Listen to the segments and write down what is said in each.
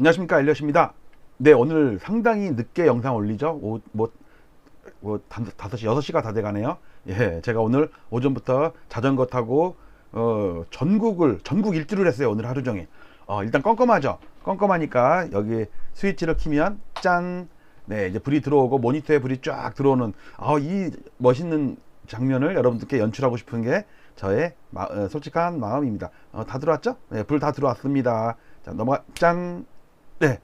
안녕하십니까 엘리엇입니다. 네 오늘 상당히 늦게 영상 올리죠. 오, 뭐, 뭐 다- 다섯 시 여섯 시가 다 돼가네요. 예, 제가 오늘 오전부터 자전거 타고 어, 전국을 전국 일주를 했어요. 오늘 하루 종일. 어, 일단 껌껌하죠. 껌껌하니까 여기 스위치를 키면 짠. 네 이제 불이 들어오고 모니터에 불이 쫙 들어오는 아, 이 멋있는 장면을 여러분들께 연출하고 싶은 게 저의 마- 어, 솔직한 마음입니다. 어, 다 들어왔죠? 네, 불 다 들어왔습니다. 자 넘어가 짠. 네.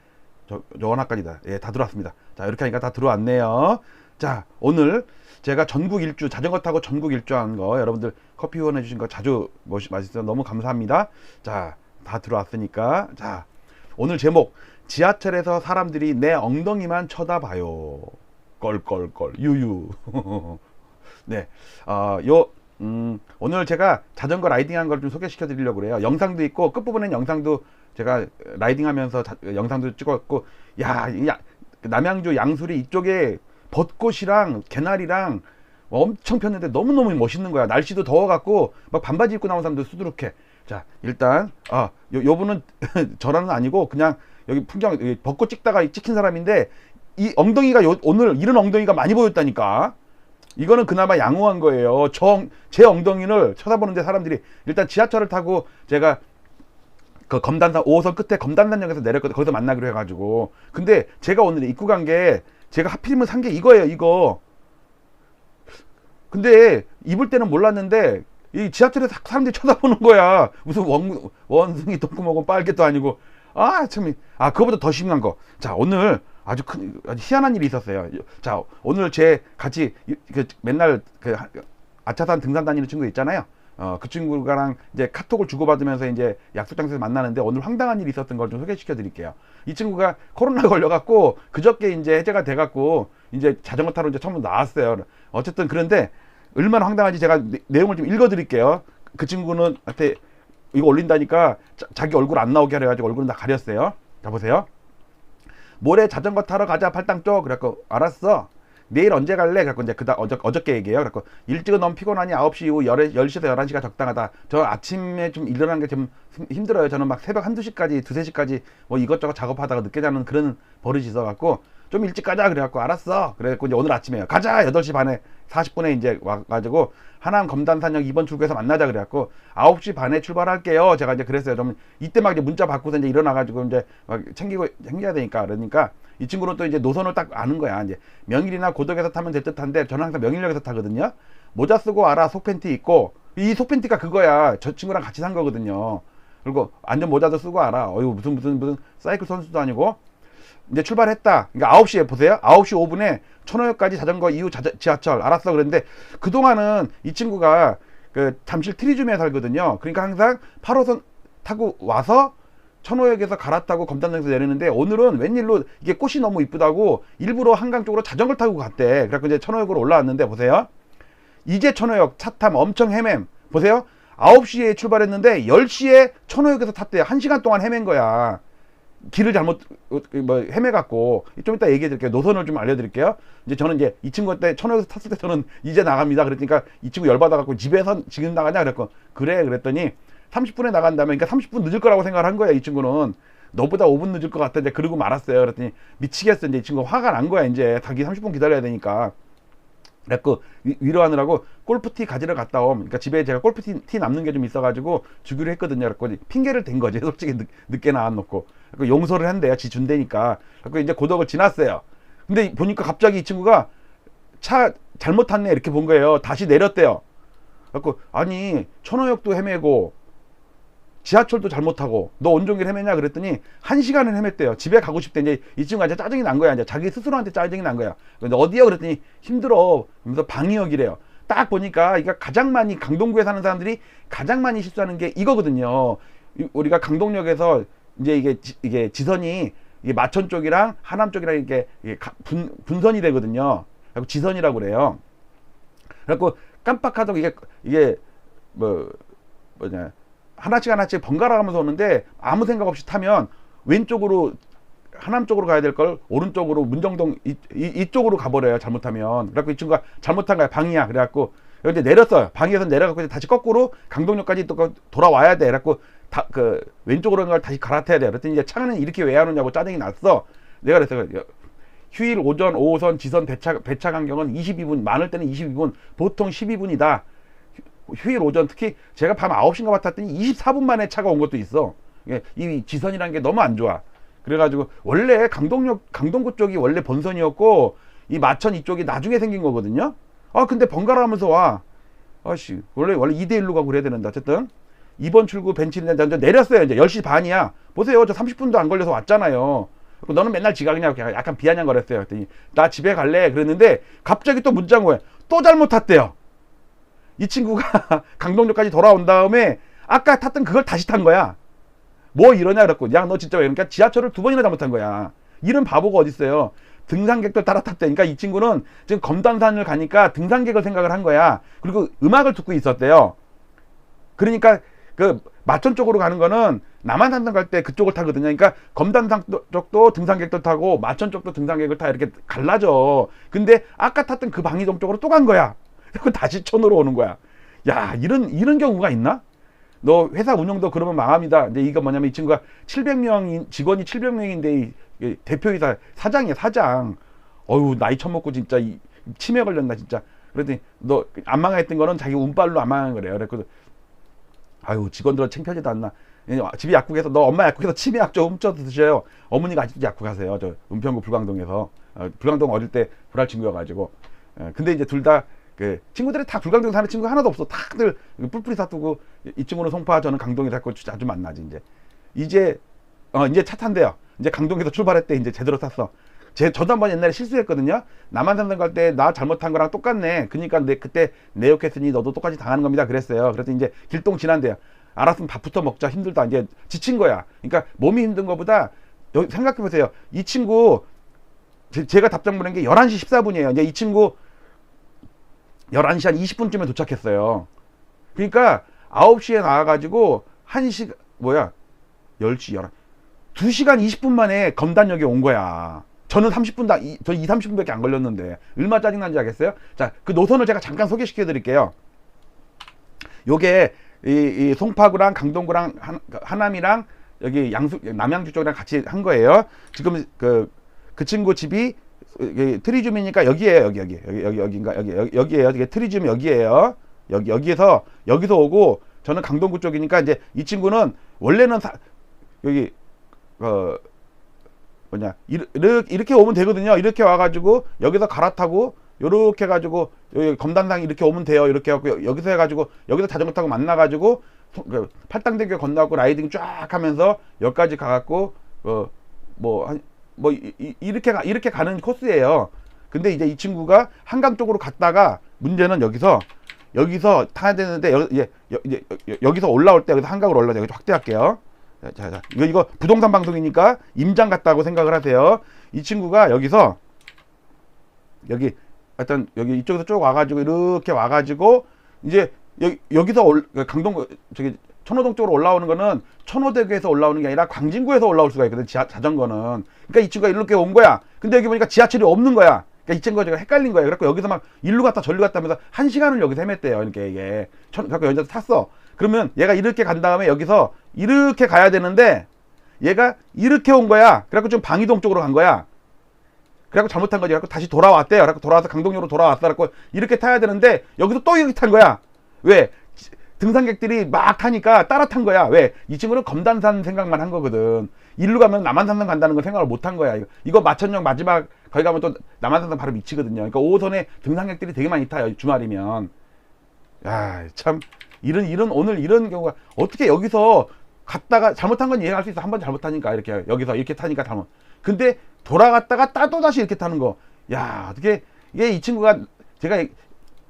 저, 저 원화까지다. 예, 다 들어왔습니다. 자, 이렇게 하니까 다 들어왔네요. 자, 오늘 제가 전국 일주, 자전거 타고 전국 일주한 거, 여러분들 커피 후원해 주신 거 자주 멋- 맛있어서 너무 감사합니다. 자, 다 들어왔으니까. 자, 오늘 제목, 지하철에서 사람들이 내 엉덩이만 쳐다봐요. 껄껄껄, 유유. 네, 어, 요, 음, 오늘 제가 자전거 라이딩 한 걸 좀 소개시켜 드리려고 그래요. 영상도 있고, 끝부분엔 영상도 제가 라이딩하면서 자- 영상도 찍었고, 야, 이 야- 남양주 양수리 이쪽에 벚꽃이랑 개나리랑 엄청 폈는데 너무너무 멋있는 거야. 날씨도 더워갖고, 막 반바지 입고 나온 사람들 수두룩해. 자, 일단, 아, 요, 요 분은 저라는 아니고, 그냥 여기 풍경, 여기 벚꽃 찍다가 찍힌 사람인데, 이 엉덩이가 요- 오늘 이런 엉덩이가 많이 보였다니까. 이거는 그나마 양호한 거예요. 저, 제 엉덩이를 쳐다보는데 사람들이 일단 지하철을 타고 제가 그 검단산 5호선 끝에 검단산역에서 내렸거든. 거기서 만나기로 해가지고. 근데 제가 오늘 입고 간 게 제가 하필이면 산 게 이거예요. 이거. 근데 입을 때는 몰랐는데 이 지하철에서 사람들이 쳐다보는 거야. 무슨 원, 원숭이 똥구멍은 빨개도 아니고. 아, 참. 아, 그거보다 더 심한 거. 자, 오늘 아주 큰, 아주 희한한 일이 있었어요. 자, 오늘 제 같이 이- 그 맨날 그 하- 아차산 등산 다니는 친구 있잖아요. 어, 그 친구랑 이제 카톡을 주고받으면서 이제 약속 장소에서 만나는데 오늘 황당한 일이 있었던 걸 좀 소개시켜 드릴게요. 이 친구가 코로나 걸려갖고 그저께 이제 해제가 돼갖고 이제 자전거 타러 이제 처음 나왔어요. 어쨌든 그런데 얼마나 황당한지 제가 내, 내용을 좀 읽어 드릴게요. 그 친구는 한테 이거 올린다니까 자, 기 얼굴 안 나오게 하려 가지고 얼굴은 다 가렸어요. 자, 보세요. 모레 자전거 타러 가자 팔당 쪽 그래갖고 알았어 내일 언제 갈래? 그래갖고 이제 그다 어저, 어저께 얘기해요. 그래갖고 일찍은 너무 피곤하니 9시 이후 10, 10시에서 11시가 적당하다. 저 아침에 좀 일어나는 게 좀 힘들어요. 저는 막 새벽 한두 시까지 두세 시까지 뭐 이것저것 작업하다가 늦게 자는 그런 버릇이 있어갖고 좀 일찍 가자. 그래갖고 알았어. 그래갖고 이제 오늘 아침에요. 가자! 8시 반에 40분에 이제 와가지고 하남 검단산역 2번 출구에서 만나자 그래갖고 9시 반에 출발할게요. 제가 이제 그랬어요. 좀 이때 막 이제 문자 받고서 이제 일어나가지고 이제 막 챙기고 챙겨야 되니까 그러니까 이 친구는 또 이제 노선을 딱 아는 거야. 이제 명일이나 고덕에서 타면 될 듯한데 저는 항상 명일역에서 타거든요. 모자 쓰고 와라 속팬티 입고 이 속팬티가 그거야. 저 친구랑 같이 산 거거든요. 그리고 안전 모자도 쓰고 와라. 어이구 무슨 무슨 무슨 사이클 선수도 아니고 이제 출발했다. 그러니까 9시에 보세요. 9시 5분에 천호역까지 자전거 이후 자, 지하철 알았어. 그랬는데 그동안은 이 친구가 그 잠실 트리즘에 살거든요. 그러니까 항상 8호선 타고 와서 천호역에서 갈아타고 검단역에서 내리는데 오늘은 웬일로 이게 꽃이 너무 이쁘다고 일부러 한강 쪽으로 자전거를 타고 갔대. 그래서 이제 천호역으로 올라왔는데 보세요. 이제 천호역 차 타면 엄청 헤맴. 보세요. 9시에 출발했는데 10시에 천호역에서 탔대. 1시간 동안 헤맨 거야. 길을 잘못 어, 뭐 헤매갖고 좀 이따 얘기해 드릴게요. 노선을 좀 알려드릴게요. 이제 저는 이제 이 친구한테 천호에서 탔을 때 저는 이제 나갑니다. 그러니까 이 친구 열받아갖고 집에서 지금 나가냐 그랬고 그래 그랬더니 30분에 나간다면 그러니까 30분 늦을 거라고 생각을 한 거야 이 친구는 너보다 5분 늦을 것 같다 이제 그러고 말았어요. 그랬더니 미치겠어 이제 이 친구 화가 난 거야 이제 자기 30분 기다려야 되니까. 그래갖고 위- 위로하느라고 골프티 가지러 갔다 옴. 그러니까 집에 제가 골프티 티 남는 게 좀 있어가지고 주기로 했거든요. 그래갖고 핑계를 댄 거지. 솔직히 늦, 늦게 나와놓고. 그래갖고 용서를 한대요. 지 준대니까. 그래갖고 이제 고덕을 지났어요. 근데 보니까 갑자기 이 친구가 차 잘못 탔네 이렇게 본 거예요. 다시 내렸대요. 그래갖고 아니 천호역도 헤매고 지하철도 잘못하고 너 온종일 헤매냐 그랬더니 한 시간을 헤맸대요. 집에 가고 싶대. 이제 이 친구가 이제 짜증이 난 거야. 이제 자기 스스로한테 짜증이 난 거야. 근데 어디요? 그랬더니 힘들어. 그러면서 방위역이래요. 딱 보니까 이거 가장 많이 강동구에 사는 사람들이 가장 많이 실수하는 게 이거거든요. 이- 우리가 강동역에서 이제 이게 지, 이게 지선이 이게 마천 쪽이랑 하남 쪽이랑 이게, 이게 가- 분, 분선이 되거든요. 그리고 지선이라고 그래요. 그래갖고 깜빡하다가 이게 이게 뭐 뭐냐 하나씩 하나씩 번갈아 가면서 오는데 아무 생각 없이 타면 왼쪽으로 하남 쪽으로 가야 될 걸 오른쪽으로 문정동 이, 이, 이쪽으로 가버려요 잘못하면 그래갖고 이 친구가 잘못한 거야 방이야 그래갖고 그런데 내렸어요. 방에서 내려가고 이제 다시 거꾸로 강동역까지 또 거- 돌아와야 돼. 그래갖고 다, 그 왼쪽으로 간 걸 다시 갈아타야 돼. 그랬더니 이제 차는 이렇게 왜 하느냐고 짜증이 났어. 내가 그랬어. 휴일 오전 5호선 지선 배차 배차 간격은 22분, 많을 때는 22분, 보통 12분이다. 휴일 오전 특히 제가 밤 9시인가 봤더니 24분 만에 차가 온 것도 있어. 이게 이 지선이라는 게 너무 안 좋아. 그래가지고 원래 강동역 강동구 쪽이 원래 본선이었고 이 마천 이쪽이 나중에 생긴 거거든요. 아 근데 번갈아 가면서 와. 아씨 원래 원래 2대 1로 가고 그래야 되는데 어쨌든 이번 출구 벤치인데 이제 내렸어요. 이제 10시 반이야. 보세요. 저 30분도 안 걸려서 왔잖아요. 너는 맨날 지각이냐고 약간 비아냥거렸어요. 그랬더니 나 집에 갈래 그랬는데 갑자기 또 문자 온 거예요. 또 잘못 탔대요. 이 친구가 강동역까지 돌아온 다음에 아까 탔던 그걸 다시 탄 거야. 뭐 이러냐 그랬고 야 너 진짜 왜 그러니까 지하철을 두 번이나 잘못한 거야. 이런 바보가 어딨어요. 등산객들 따라 탔다니까 이 친구는 지금 검단산을 가니까 등산객을 생각을 한 거야. 그리고 음악을 듣고 있었대요. 그러니까 그 마천 쪽으로 가는 거는 남한산성 갈 때 그쪽을 타거든요. 그러니까 검단산 쪽도 등산객들 타고 마천 쪽도 등산객을 타 이렇게 갈라져. 근데 아까 탔던 그 방이동 쪽으로 또 간 거야. 그리고 다시 촌으로 오는 거야. 야 이런 이런 경우가 있나? 너 회사 운영도 그러면 망합니다. 근데 이거 뭐냐면 이 친구가 700명 직원이 700명인데 대표이사 사장이야 사장. 어유 나이 처먹고 진짜 이, 치매 걸렸나 진짜. 그랬더니 너 안 망했던 거는 자기 운빨로 안 망한 거래요. 그랬거든. 아유 직원들은 창피하지도 않나. 예, 집이 약국에서 너 엄마 약국에서 치매 약 좀 훔쳐 드셔요. 어머니가 아직도 약국 가세요. 저 은평구 불광동에서 어, 불광동 어릴 때 불알 친구여 가지고. 예, 근데 이제 둘 다 그 친구들이 다 불광동 사는 친구 하나도 없어. 다들 뿔뿔이 사투고 이 친구는 송파 저는 강동에 살고 자주 만나지 이제. 이제 어 이제 차 탄대요. 이제 강동에서 출발했대. 이제 제대로 탔어. 제 저도 한번 옛날에 실수했거든요. 남한산성 갈 때 나 잘못한 거랑 똑같네. 그러니까 내 그때 내 욕했으니 너도 똑같이 당하는 겁니다. 그랬어요. 그래서 이제 길동 지난대요. 알았으면 밥부터 먹자. 힘들다. 이제 지친 거야. 그러니까 몸이 힘든 거보다 생각해 보세요. 이 친구 제, 가 답장 보낸 게 11시 14분이에요. 이제 이 친구 11시 한 20분쯤에 도착했어요. 그러니까 9시에 나와가지고 1시, 뭐야, 10시, 11, 2시간 20분 만에 검단역에 온 거야. 저는 30분 다, 이, 저 2, 30분밖에 안 걸렸는데, 얼마 짜증난지 알겠어요? 자, 그 노선을 제가 잠깐 소개시켜 드릴게요. 요게, 이, 이 송파구랑 강동구랑 한, 하남이랑 여기 양수, 남양주 쪽이랑 같이 한 거예요. 지금 그, 그 친구 집이 트리즘이니까 여기에요 여기 여기. 여기 여기 여기인가? 여기 여기 여기에요. 이게 트리즘 여기에요. 여기 여기에서 여기서 오고 저는 강동구 쪽이니까 이제 이 친구는 원래는 사, 여기 어 뭐냐. 이렇게 이렇게 오면 되거든요. 이렇게 와가지고 여기서 갈아타고 요렇게 해가지고 여기 검단당 이렇게 오면 돼요. 이렇게 해갖고 여기서 해가지고 여기서 자전거 타고 만나가지고 소- 그 팔당대교 건너고 라이딩 쫙 하면서 여기까지 가갖고 어뭐한 뭐 이렇게 가, 이렇게 가는 코스예요. 근데 이제 이 친구가 한강 쪽으로 갔다가 문제는 여기서 여기서 타야 되는데 여, 예, 여, 이제 여- 여기서 올라올 때 여기서 한강으로 올라가 여기 확대할게요. 자, 자, 자, 이거 이거 부동산 방송이니까 임장 같다고 생각을 하세요. 이 친구가 여기서 여기 하여튼 여기 이쪽에서 쭉 와가지고 이렇게 와가지고 이제 여기 여기서 올, 강동 저기 천호동 쪽으로 올라오는 거는 천호대교에서 올라오는 게 아니라 광진구에서 올라올 수가 있거든 지하, 자전거는 그러니까 이 친구가 이렇게 온 거야 근데 여기 보니까 지하철이 없는 거야 그러니까 이 친구가 제가 헷갈린 거예요 그래갖고 여기서 막 일로 갔다 절로 갔다 하면서 한 시간을 여기서 헤맸대요 이렇게 이게 천, 그래갖고 여기서 탔어 그러면 얘가 이렇게 간 다음에 여기서 이렇게 가야 되는데 얘가 이렇게 온 거야 그래갖고 좀 방이동 쪽으로 간 거야 그래갖고 잘못한 거지. 그래갖고 다시 돌아왔대요. 그래갖고 돌아와서 강동역으로 돌아왔어. 그래갖고 이렇게 타야 되는데 여기서 또 여기 탄 거야. 왜? 지- 등산객들이 막 타니까 따라 탄 거야. 왜? 이 친구는 검단산 생각만 한 거거든. 일로 가면 남한산성 간다는 걸 생각을 못 한 거야. 이거, 이거 마천역 마지막 거기 가면 또 남한산성 바로 미치거든요. 그러니까 5호선에 등산객들이 되게 많이 타요. 주말이면. 야, 참 이런 이런 오늘 이런 경우가 어떻게 여기서 갔다가 잘못한 건 이해할 수 있어. 한 번 잘못하니까 이렇게 여기서 이렇게 타니까 잘못. 근데 돌아갔다가 따 또 다시 이렇게 타는 거. 야, 어떻게 이게 이 친구가 제가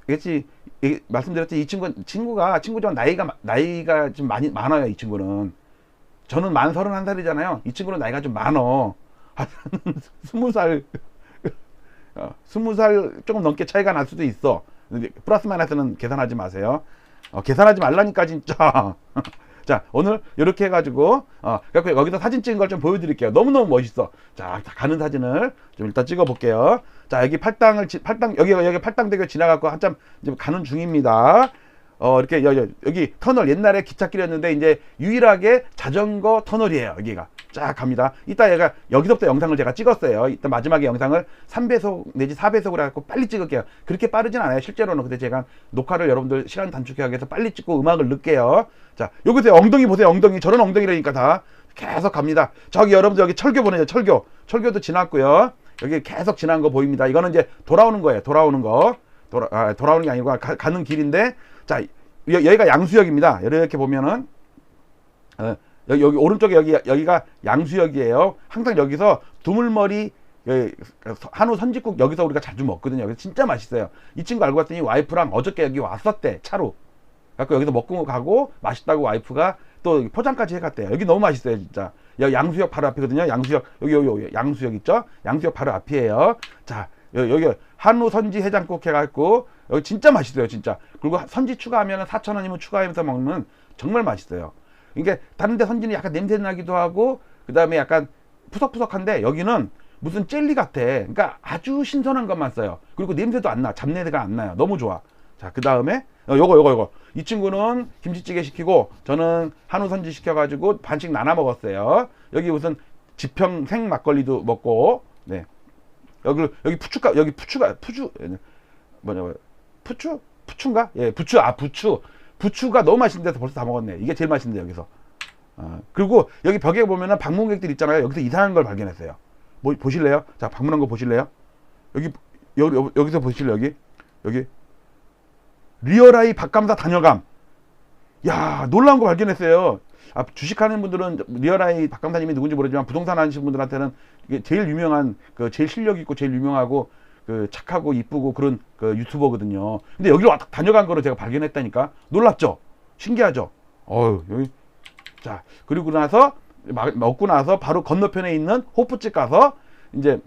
얘기- 말씀드렸지 이 친구 친구가 친구지만 나이가 마- 나이가 좀 많이 많아요. 이 친구는. 저는 만 서른 한 살이잖아요. 이 친구는 나이가 좀 많어. 한 스무 살 어, 스무 살 조금 넘게 차이가 날 수도 있어. 플러스 마이너스는 계산하지 마세요. 어, 계산하지 말라니까 진짜. 자 오늘 이렇게 해가지고 어 여기서 사진 찍은 걸 좀 보여드릴게요. 너무 너무 멋있어. 자 가는 사진을 좀 일단 찍어 볼게요. 자 여기 팔당을 지- 팔당 여기 여기 팔당대교 지나갖고 한참 이제 가는 중입니다. 어 이렇게 여기, 여기 터널 옛날에 기찻길이었는데 이제 유일하게 자전거 터널이에요 여기가. 쫙 갑니다. 이따 얘가 여기서부터 영상을 제가 찍었어요. 이따 마지막에 영상을 3배속 내지 4배속으로 해갖고 빨리 찍을게요. 그렇게 빠르진 않아요 실제로는. 근데 제가 녹화를 여러분들 시간 단축하기 위해서 빨리 찍고 음악을 넣을게요. 자 여기서 엉덩이 보세요 엉덩이. 저런 엉덩이라니까 다. 계속 갑니다. 저기 여러분들 여기 철교 보내요 철교. 철교도 지났고요 여기 계속 지난 거 보입니다. 이거는 이제 돌아오는 거예요. 돌아오는 거. 돌아, 아, 돌아오는 게 아니고 가, 가는 길인데 자 여, 여기가 양수역입니다. 이렇게 보면은 어, 여기, 여기 오른쪽에 여기 여기가 양수역이에요. 항상 여기서 두물머리 예, 한우 선지국 여기서 우리가 자주 먹거든요. 여기 진짜 맛있어요. 이 친구 알고 봤더니 와이프랑 어저께 여기 왔었대 차로. 갖고 여기서 먹고 가고 맛있다고 와이프가 또 포장까지 해갔대요. 여기 너무 맛있어요 진짜 여기 양수역 바로 앞이거든요. 양수역 여기 여기, 여기. 양수역 있죠? 양수역 바로 앞이에요. 자 여기, 여기 한우 선지 해장국 해갖고 여기 진짜 맛있어요 진짜. 그리고 선지 추가하면 4,000원이면 추가하면서 먹는 정말 맛있어요. 이게 다른 데 선지는 약간 냄새 나기도 하고 그 다음에 약간 푸석푸석한데 여기는 무슨 젤리 같아. 그러니까 아주 신선한 것만 써요. 그리고 냄새도 안 나. 잡내가 안 나요. 너무 좋아. 자 그 다음에 어, 요거 요거 요거. 이 친구는 김치찌개 시키고 저는 한우 선지 시켜가지고 반씩 나눠 먹었어요. 여기 무슨 지평 생 막걸리도 먹고 네. 여기 여기 푸추가 여기 푸추가 푸주 뭐냐 뭐 푸추? 푸추인가? 예 부추. 아 부추. 부추가 너무 맛있는데서 벌써 다 먹었네. 이게 제일 맛있는데 여기서. 아, 그리고 여기 벽에 보면은 방문객들 있잖아요. 여기서 이상한 걸 발견했어요. 뭐 보실래요? 자 방문한 거 보실래요? 여기 여기 여기- 여기서 보실래요 여기? 여기 리얼아이 박감사 단여감 야 놀라운 거 발견했어요 아, 주식하는 분들은 리얼아이 박감사님이 누군지 모르지만 부동산 하시는 분들한테는 이게 제일 유명한 그 제일 실력 있고 제일 유명하고 그 착하고 이쁘고 그런 그 유튜버거든요. 근데 여기로 왔다 다녀간 거를 제가 발견했다니까 놀랍죠? 신기하죠? 어유 여기 자 그리고 나서 막- 먹고 나서 바로 건너편에 있는 호프집 가서 이제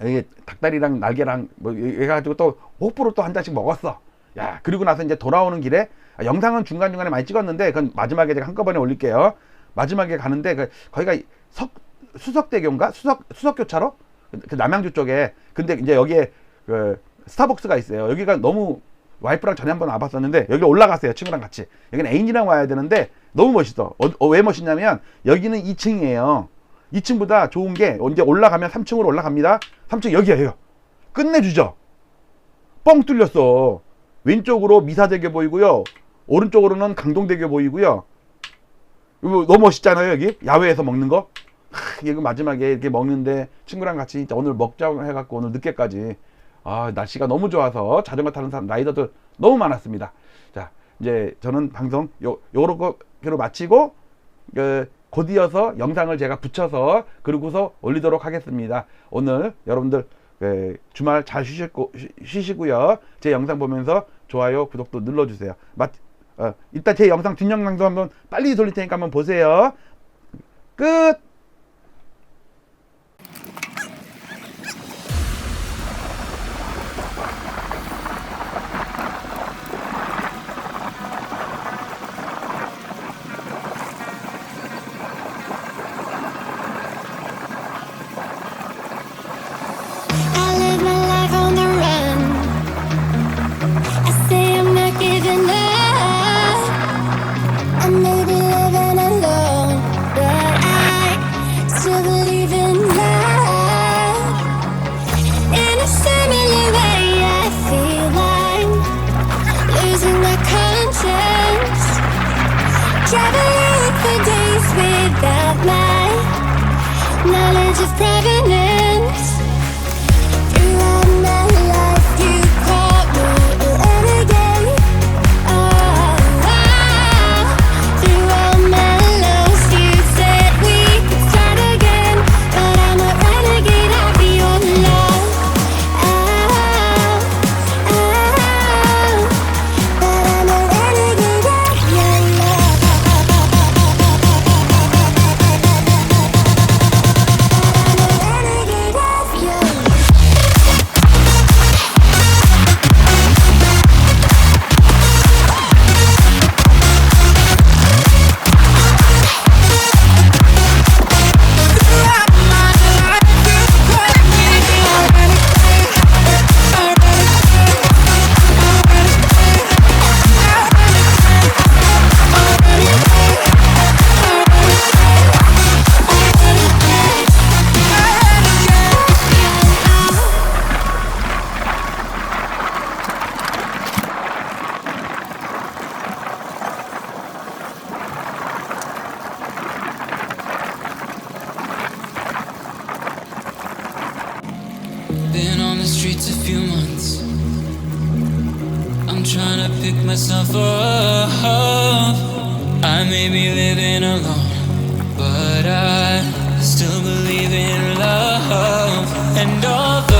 이게 닭다리랑 날개랑 뭐 해가지고 또 호프로 또 한 잔씩 먹었어. 야 그리고 나서 이제 돌아오는 길에 아, 영상은 중간 중간에 많이 찍었는데 그건 마지막에 제가 한꺼번에 올릴게요. 마지막에 가는데 그 거기가 석 수석대교인가? 수석 수석교차로? 그 남양주 쪽에. 근데 이제 여기에 그 스타벅스가 있어요. 여기가 너무 와이프랑 전에 한번 와봤었는데 여기 올라갔어요 친구랑 같이. 여기는 애인이랑 와야 되는데 너무 멋있어. 어, 어, 왜 멋있냐면 여기는 2층이에요. 2층보다 좋은 게 언제 올라가면 3층으로 올라갑니다. 3층 여기에요 끝내주죠. 뻥 뚫렸어 왼쪽으로 미사대교 보이고요. 오른쪽으로는 강동대교 보이고요. 이거 너무 멋있잖아요 여기. 야외에서 먹는 거. 하, 이거 마지막에 이렇게 먹는데 친구랑 같이 진짜 오늘 먹자고 해갖고 오늘 늦게까지. 아 날씨가 너무 좋아서 자전거 타는 사람 라이더들 너무 많았습니다. 자 이제 저는 방송 요 요렇게로 마치고 그, 곧 이어서 영상을 제가 붙여서 그러고서 올리도록 하겠습니다. 오늘 여러분들 그, 주말 잘 쉬시고 쉬- 쉬시고요. 제 영상 보면서 좋아요 구독도 눌러주세요. 맞 어, 이따 제 영상 뒷영상도 한번 빨리 돌릴 테니까 한번 보세요. 끝. Been on the streets a few months. I'm trying to pick myself up. I may be living alone, but I still believe in love and all the